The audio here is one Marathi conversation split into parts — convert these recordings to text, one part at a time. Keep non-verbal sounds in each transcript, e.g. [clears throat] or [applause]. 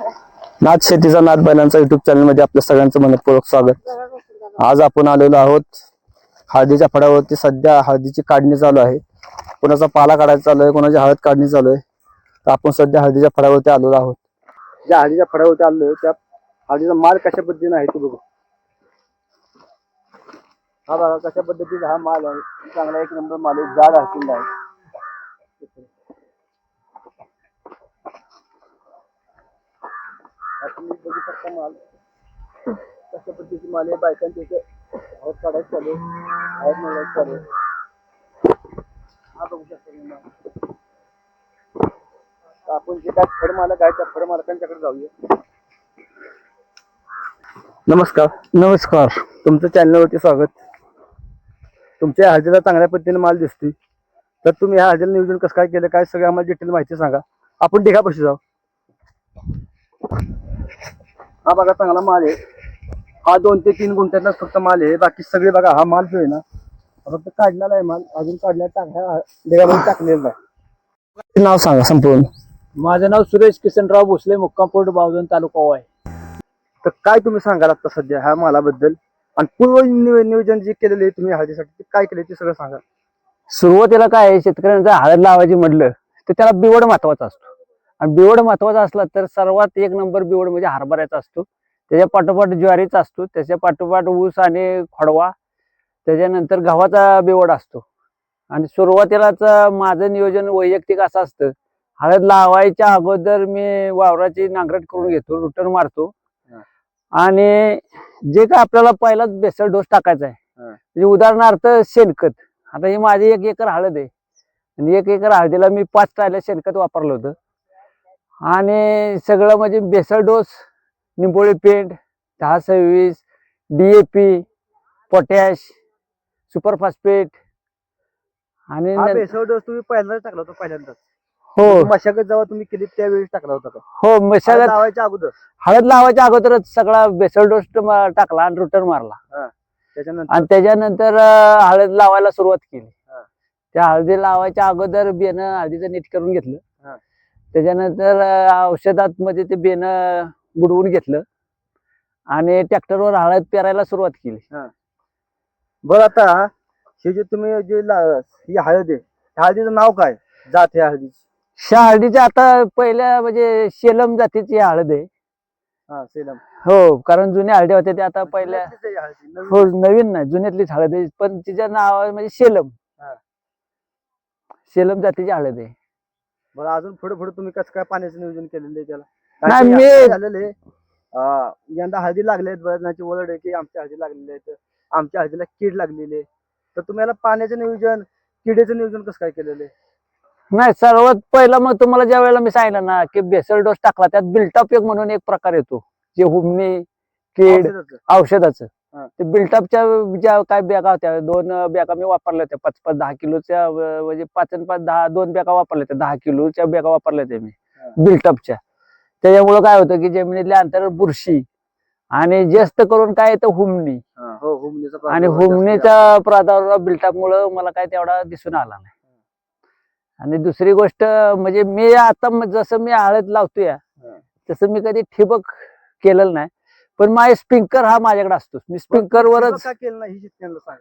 नाथ शेतीचा नाथ बैलांचा युट्यूब चॅनलमध्ये आपल्या सगळ्यांचं मनपूर्वक स्वागत. आज आपण आलेलो आहोत हळदीच्या फळावरती. सध्या हळदीची काढणी चालू आहे. कोणाचा पाला काढायचा चालू आहे कोणाची हळद काढणी चालू आहे तर आपण सध्या हळदीच्या फळावरती आलेलो आहोत. ज्या हळदीच्या फळावरती आलो त्या हळदीचा माल कशा पद्धतीने आहे तू बघू. हा बघा कशा पद्धतीचा हा माल आहे. चांगला एक नंबर माल आहे जाड हळदीला आहे. आपण बघू शकता माल. कशा पद्धतीची माल आहे बायकांचे इथे हौद काढायचं चालू आहे हौद मिळवायचं चालू आहे हा बघू शकता तुम्ही माल. आपण जे काय फळ मालक आहे त्या फळ मालकांच्याकडे जाऊया. नमस्कार. नमस्कार. तुमचं चॅनलवरती स्वागत. तुमच्या हळदीला चांगल्या पद्धतीने माल दिसतोय. तर तुम्ही ह्या हळदीला नियोजन कसं काय केलं काय सगळं आम्हाला डिटेल माहिती सांगा. आपण ढिगापाशी जाऊ. हा बघा चांगला माल आहे. हा दोन ते तीन गुंठ्यातलाच फक्त माल आहे. बाकी सगळे बघा हा माल जो आहे ना हा फक्त काढलेला आहे माल. अजून टाकल्या ढिगामध्ये टाकलेला आहे. नाव सांगा संपूर्ण. माझं नाव सुरेश किसनराव भोसले मुक्कामपोर्ट बावधन तालुका वाय. तर काय तुम्ही सांगाल आता सध्या ह्या मालाबद्दल? आणि पूर्व नियो- नियोजन जे केलेले आहे तुम्ही हळदीसाठी ते काय केले ते सगळं सांगा सुरुवातीला काय आहे, शेतकऱ्यांचा हळद लावायची म्हटलं तर त्याला बिवड महत्त्वाचा असतो. आणि बिवड महत्त्वाचा असला तर सर्वात एक नंबर बिवड म्हणजे हरभऱ्याचा असतो. त्याच्या पाठोपाठ ज्वारीचा असतो. त्याच्या पाठोपाठ ऊस आणि खोडवा. त्याच्यानंतर गव्हाचा बिवड असतो. आणि सुरुवातीलाच माझं नियोजन वैयक्तिक असं असतं. हळद लावायच्या अगोदर मी वावराची नांगरट करून घेतो रुटन मारतो. आणि जे काय आपल्याला पहिलाच बेसळ डोस टाकायचा आहे. म्हणजे उदाहरणार्थ शेणखत. आता ही माझी एक एकर हळद आहे. आणि एक एकर हळदीला मी पाच टायला शेणखत वापरलं होतं. आणि सगळं म्हणजे बेसळ डोस निंबोळी पेंट दहा सव्वीस D A P potash super phosphate आणि बेसळ डोस तुम्ही पहिल्यांदाच टाकला होता पहिल्यांदाच. हो. मशागत जेव्हा तुम्ही केली त्यावेळी टाकला होता का? हो मशागत लावायच्या अगोदर. हळद लावायच्या अगोदरच सगळा बेसळ डोस टाकला आणि रुटन मारला. त्याच्यानंतर? आणि त्याच्यानंतर हळद लावायला सुरुवात केली. त्या हळदी लावायच्या अगोदर बेनं हळदीचं नीट करून घेतलं. त्याच्यानंतर औषधात मध्ये ते बेनं बुडवून घेतलं आणि ट्रॅक्टरवर हळद पेरायला सुरुवात केली. बरं आता हे जे तुम्ही जे ला- ही हळद आहे त्या हळदीचं नाव काय? जात आहे हळदीची. ह्या हळदीच्या आता पहिल्या म्हणजे शेलम जातीची हळद आहे. हा सेलम हो कारण जुन्या हळदी होत्या त्या आता पहिल्या आहे ही हळदी, नवीन. हो नवीन नाही जुन्यातलीच हळद आहे पण तिचं नाव म्हणजे शेलम. हा. शेलम जातीची हळद आहे. बरं अजून पुढे पुढे तुम्ही कसं काय पाण्याचं नियोजन केलेलं आहे त्याला? नाही, मी- झालेलं आहे, अं, यंदा हळदी लागले आहेत ओरड आहे की आमच्या हळदी लागलेली आहे आमच्या हळदीला कीड लागलेली आहे. तर तुम्ही याला पाण्याचं नियोजन किडेचं नियोजन कसं काय केलेलं आहे? नाही सर्वात पहिला मग तुम्हाला ज्या वेळेला मी सांगितलं ना की बेसल डोस टाकला त्यात बिल्टअप एक म्हणून एक प्रकार येतो. जे हुमणी कीड औषधाचं. औषधाचं. ते बिल्टअपच्या ज्या काय बॅगा होत्या दोन बॅगा मी वापरल्या होत्या. पाच पाच दहा किलोच्या म्हणजे पाच आणि पाच दहा दोन बॅगा वापरल्या होत्या. दहा किलोच्या बॅगा वापरल्या होत्या मी. बिल्टअपच्या त्याच्यामुळं काय होतं की जमिनीतल्या अंतर बुरशी आणि जास्त करून काय येतं हुमणी हा, आणि प्रादुर्भाव जास्त आहे. हुमणीचा प्रादुर्भाव बिल्टअप मुळे मला काय तेवढा दिसून आला नाही. आणि दुसरी गोष्ट म्हणजे मी आता जसं मी हळद लावतोय तसं मी कधी ठिबक केलेलं नाही. पण माझे स्प्रिंकर हा माझ्याकडे असतो. मी स्प्रिंकर ठिबक वरच का केलं नाही हे शेतकऱ्यांना सांगा.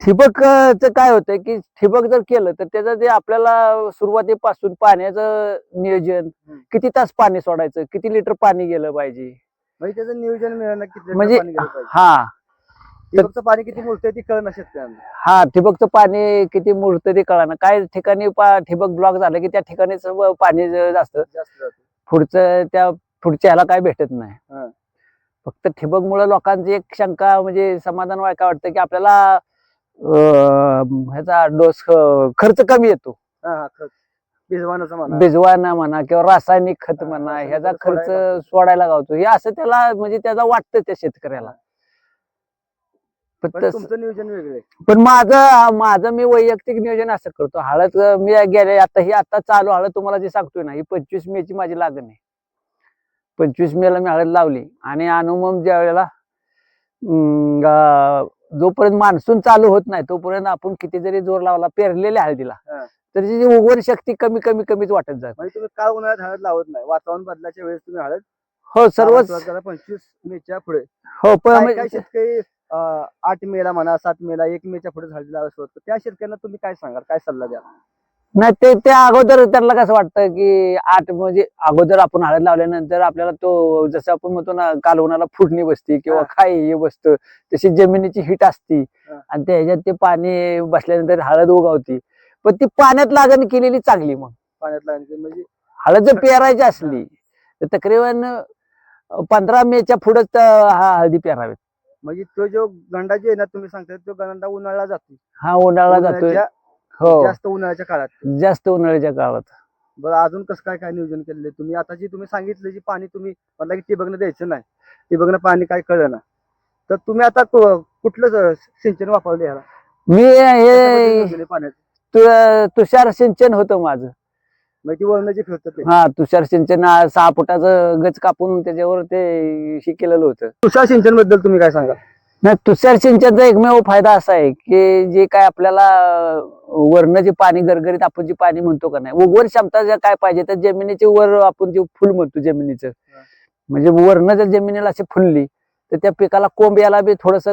ठिबकच काय होतंय की ठिबक जर केलं तर त्याचं जे आपल्याला सुरुवातीपासून पाण्याचं नियोजन हम्म. किती तास पाणी सोडायचं किती लिटर पाणी गेलं पाहिजे? म्हणजे त्याचं नियोजन मिळणं किती म्हणजे पाणी गेलं पाहिजे? हा. ठिबकचं पाणी किती मोजतंय ती कळणं शेतकऱ्यांना. हा ठिबकचं पाणी किती मुरत ते कळाना. काय ठिकाणी पा- ठिबक ब्लॉक झालं की त्या ठिकाणी सर्व पाणी ज- जास्त. जास्त जातं. पुढचं त्या पुढच्या ह्याला काय भेटत नाही. हा. फक्त ठिबक मुळे लोकांची एक शंका म्हणजे समाधान व्हाय काय वाटतं की आपल्याला ह्याचा डोस खर्च कमी येतो. भिजवानाचं म्हणा. बिजवाना म्हणा किंवा रासायनिक खत म्हणा ह्याचा खर्च सोडायला गावतो. हे असं त्याला म्हणजे त्याचा वाटतं त्या शेतकऱ्याला. नियोजन वेगळं पण माझं माझं मी वैयक्तिक नियोजन असं करतो. हळद मी गेले आता ही आता चालू. हळद तुम्हाला जे सांगतोय ना ही पंचवीस मे ची माझी लागण आहे. पंचवीस मे ला मी हळद लावली आणि अनुमम ज्या वेळेला जोपर्यंत मान्सून चालू होत नाही तोपर्यंत आपण किती जरी जोर लावला पेरलेल्या हळदीला. तर त्याची उगवण शक्ती कमी कमी कमीच वाटत जाते. म्हणजे तुम्ही का उन्हाळ्यात हळद लावत नाही. वातावरण बदलाच्या वेळेस तुम्ही हळद हो सर्वच पंचवीस मेच्या पुढे. हो पण काय काय शेतकरी आठ मेला म्हणा सात मेला एक मेच्या पुढे सुरुवात करतात. त्या शेतकऱ्यांना तुम्ही काय सांगाल? काय सल्ला द्या नाही ते त्या अगोदर त्यांना कसं वाटतं की आठ म्हणजे अगोदर आपण हळद लावल्यानंतर आपल्याला तो जसं आपण म्हणतो ना कालवणाला फुटणी बसती किंवा. काय हे बसतं तशी जमिनीची हिट असती. आणि त्या ह्याच्यात ते पाणी बसल्यानंतर हळद उगावती. पण ती पाण्यात लागण केलेली चांगली मग. पाण्यात लागण्याचे म्हणजे हळद जर पेरायची असली तर तकरीबन पंधरा मेच्या पुढेच हा हळदी पेरावेत. म्हणजे तो जो गंडा जे आहे ना तुम्ही सांगताय तो गंडा उन्हाळा जातो हा उन्हाळा उन्हाळ्याच्या- हो. जास्त उन्हाळ्याच्या काळात? जास्त उन्हाळ्याच्या काळात. बरं अजून कसं काय काय नियोजन केलेलं आहे? तुम्ही आता जी तुम्ही सांगितलं जी पाणी तुम्ही म्हणला की ठिबकनं द्यायचं नाही. ठिबकनं पाणी काय कळलं ना तर तुम्ही आता कु- कुठलं स- सिंचन वापरलं याला? मी हे नियोजन आहे पाण्याचं. तु- तुषार सिंचन होतं माझं. मग ती वर्ण जे फिरतं ते. हा तुषार सिंचन आ, सहा फुटाचं गच कापून त्याच्यावर ते हे केलेलं होतं. तुषार सिंचनबद्दल तुम्ही काय सांगा नाही तुषार सिंचनचा एकमेव फायदा असा आहे की जे काय आपल्याला अं, वरनं जे पाणी गरगरीत आपण जे पाणी म्हणतो का नाही वर क्षमता ज्या काय पाहिजे तर जमिनीचे वर आपण जे फुल म्हणतो जमिनीचं म्हणजे वरनं जर जमिनीला अशी फुलली तर त्या पिकाला कोंब याला बी थोडस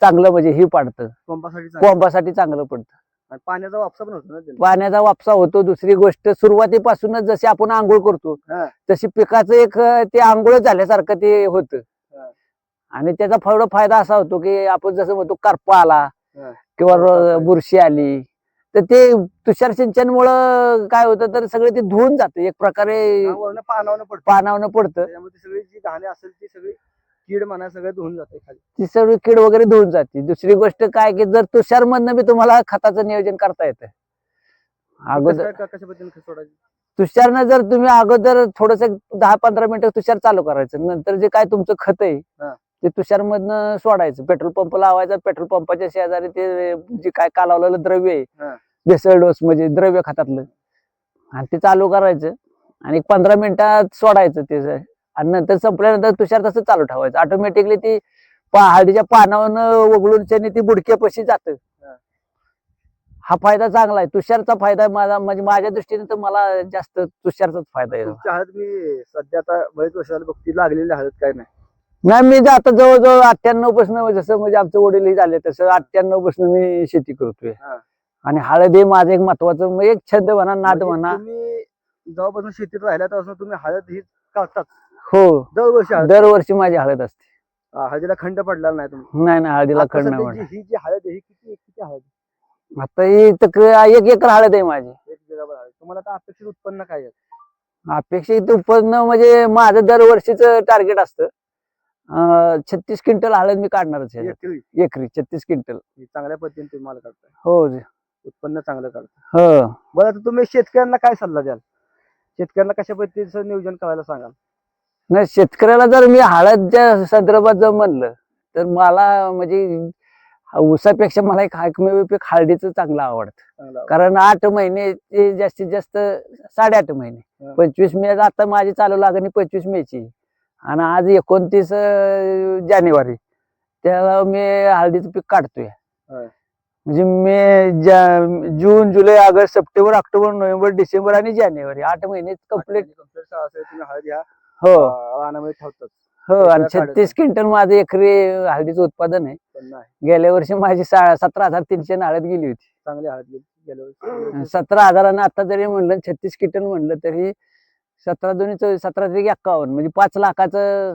चांगलं म्हणजे हे पाडतं चांगलं. कोंबासाठी चांगलं पडतं पाण्याचा वापसा पण होतो. पाण्याचा वापसा होतो दुसरी गोष्ट सुरुवातीपासूनच जशी आपण आंघोळ करतो. तशी पिकाचं एक ते आंघोळ झाल्यासारखं ते होतं. आणि त्याचा थोडा फायदा असा होतो की आपण जसं म्हणतो करपा आला. किंवा. बुरशी आली तर ते तुषार सिंचनमुळं काय होतं तर सगळे ते धुवून जातं एक प्रकारे पानावनं पडतं सगळी जी घाणे असेल ती सगळी कीड म्हणा सगळं धुवून जाते ती सगळी कीड वगैरे धुवून जाते दुसरी गोष्ट काय की जर तुषार मधनं बी तुम्हाला खताचं नियोजन करता येतं अगोदर तुषारनं जर तुम्ही अगोदर थोडस दहा पंधरा मिनिटं तुषार चालू करायचं नंतर जे काय तुमचं खत आहे. ते तुषार मधनं सोडायचं. पेट्रोल पंप लावायचा पेट्रोल पंपाच्या शेजारी ते जे काय कालावलेलं द्रव्य. आहे बेसळ डोस म्हणजे द्रव्य खतातलं. आणि ते चालू करायचं. आणि पंधरा मिनिटात सोडायचं ते आणि नंतर संपल्यानंतर तुषार तसं चालू ठेवायचं. ऑटोमॅटिकली ती हळदीच्या पानावर वगळून त्याने ती बुडक्यापाशी जातं. हा. फायदा चांगला आहे. तुषारचा फायदा माझा म्हणजे माझ्या दृष्टीने तर मला जास्त तुषारचाच फायदा आहे. हळद मी सध्या आता बरेच वर्ष बघती लागलेली हळद काय नाही. नाही मी आता जवळजवळ अठ्ठ्याण्णवपासून जसं म्हणजे आमचे वडील झाले तसं अठ्ठ्याण्णवपासून मी शेती करतोय. आणि हळद हे माझं एक महत्वाचं एक छंद म्हणा नाद म्हणजे म्हणा. जेव्हापासून शेतीत राहिल्या तेव्हापासून तुम्ही हळद ही काढतात. हो. दरवर्षी हळद. दरवर्षी माझी हळद असते. हळदीला खंड पडलेला नाही तुम्ही. नाही नाही हळदीला आता खंड नाही सध्या जी- ही जी हळद आहे ही किती किती हळद आहे? आता ही तक- एक एकर हळद आहे माझी. एक बिघाभर हळद. तुम्हाला आता अपेक्षित उत्पन्न काय आहे? अपेक्षित उत्पन्न म्हणजे माझं दरवर्षीच टार्गेट असतं. छत्तीस क्विंटल हळद मी काढणारच आहे. एकरी. एकरी छत्तीस क्विंटल. चांगल्या पद्धतीने तुम्ही माल काढताय. हो उत्पन्न चांगलं काढताय. हो. बरं आता तुम्ही शेतकऱ्यांना काय सल्ला द्याल? शेतकऱ्यांना कशा पद्धतीचं नियोजन करायला सांगाल? नाही शेतकऱ्याला जर मी हळदच्या संदर्भात जर म्हणलं तर मला म्हणजे ऊसापेक्षा मला एक एकमेव पीक हळदीचं चांगलं आवडतं. चांगलं कारण आठ महिने ते जास्तीत जास्त साडेआठ महिने. हा. पंचवीस मे आता माझी चालू लागणी पंचवीस मेची. आणि आज एकोणतीस जानेवारी. त्याला मी हळदीचं पीक काढतोय. म्हणजे मे जा- जून जुलै August September October November December आणि जानेवारी आठ महिने कंप्लीट कंप्लीट. तुम्ही हळद ह्या हो. अं, रानामध्ये ठेवतात हो एकरा आणि काढायचं. छत्तीस क्विंटल माझं एकरी हळदीचं उत्पादन आहे. गेल्या वर्षी माझी सा- सतरा हजार तीनशे हळद गेली होती. चांगली हळद गेली गेल्या वर्षी. सतरा हजारानं आता जरी म्हणलं छत्तीस क्विंटल म्हणलं तरी सतरा दोन्ही सतरा तरी एक्कावन्न म्हणजे पाच लाखाचं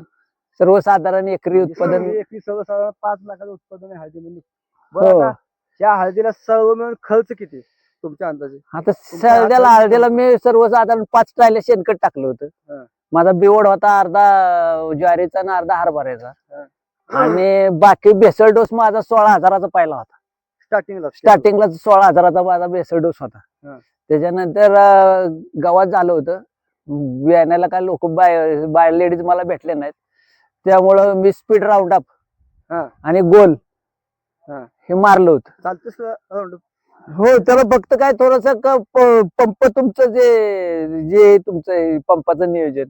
सर्वसाधारण एकरी म्हणजे उत्पादन. एकरी सर्वसाधारण पाच लाखाचं उत्पादन आहे हळदीमध्ये. बरं हो आता या हळदीला सर्व मिळून खर्च किती तुमच्या अंदाजे? आता तुमच्या सध्याला हातात- हळदीला मी सर्वसाधारण पाच टायला शेणखत टाकलं होतं. माझा बिवड होता अर्धा ज्वारीचा आणि अर्धा हरभऱ्याचा. हा. आणि बाकी बेसळ डोस माझा सोळा हजाराचा पहिला होता. स्टार्टिंगला स्टार्टिंगला सोळा हजाराचा माझा बेसळ डोस होता. हा. त्याच्यानंतर अं, गावात झालं होतं. बियाण्याला काय लोक बाय बाय लेडीज मला भेटले नाहीत. त्यामुळं मी स्पीड राऊंड अप हा. आणि गोल हा. हे मारलं होतं. राऊंड हो त्याला फक्त काय थोडस पंप तुमचं जे जे तुमचं हे पंपाचं नियोजन.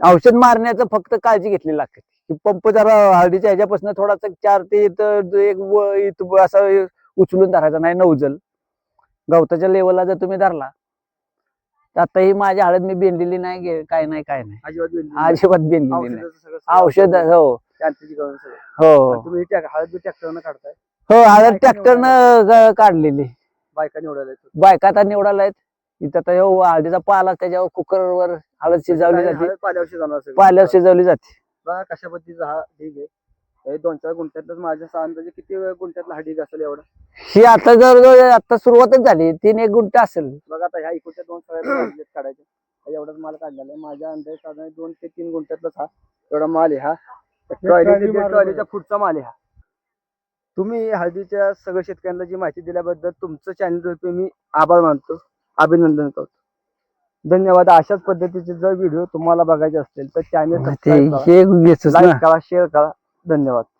औषध मारण्याचं फक्त काळजी घेतली लागते. की पंप जरा हळदीच्या ह्याच्यापासून थोडासा चार ते इथं एक व- इथं असा उचलून धरायचा नाही नवजल गवताच्या लेवलला जर तुम्ही धरला तर आता ही माझी हळद मी बेंडलेली नाही गे- काय नाही काय नाही. अजिबात नाही. अजिबात बेंडलेली नाही. औषधाचं सगळं- सगळं औषध हो. सगळं. हो आणि तुम्ही हळद ट्रॅक्टरनं काढताय? हो हळद ट्रॅक्टरनं काढलेली. बायका निवडायला बायका आता निवडायला आहेत. इथं आता हो हळदीचा पाला त्याच्यावर कुकरवर हळद शिजवली जाते. हळद पाल्यावर सगळं. पाल्यावर शिजवली जाते. बघा कशा पद्धतीचा हा ढीग आहे हे दोन चार गुंठ्यातलंच माझ्या सहा अंदाजे किती वेळ गुंठ्यातला हा ढीग असेल एवढा? ही आता जवळजवळ आता सुरुवातच झाली तीन एक गुंठ असेल. बघा आता ह्या इकडच्या दोन सगळ्या [clears throat] काढायचे. हा एवढाच माल काढलेला आहे. माझ्या अंदाजे साधारण दोन ते तीन गुंठ्यातलाच हा एवढा माल आहे हा. ट्रॉली ट्रॉलीच्या पुढचा माल आहे हा. तुम्ही हळदीच्या सगळ्या शेतकऱ्यांना जी माहिती दिल्याबद्दल तुमचं चॅनल मी आभार मानतो. अभिनंदन करतो. धन्यवाद. अशाच पद्धतीचे जर व्हिडिओ तुम्हाला बघायचे असतील तर चॅनल ते हे घेतच ना? लाईक करा शेअर करा. धन्यवाद.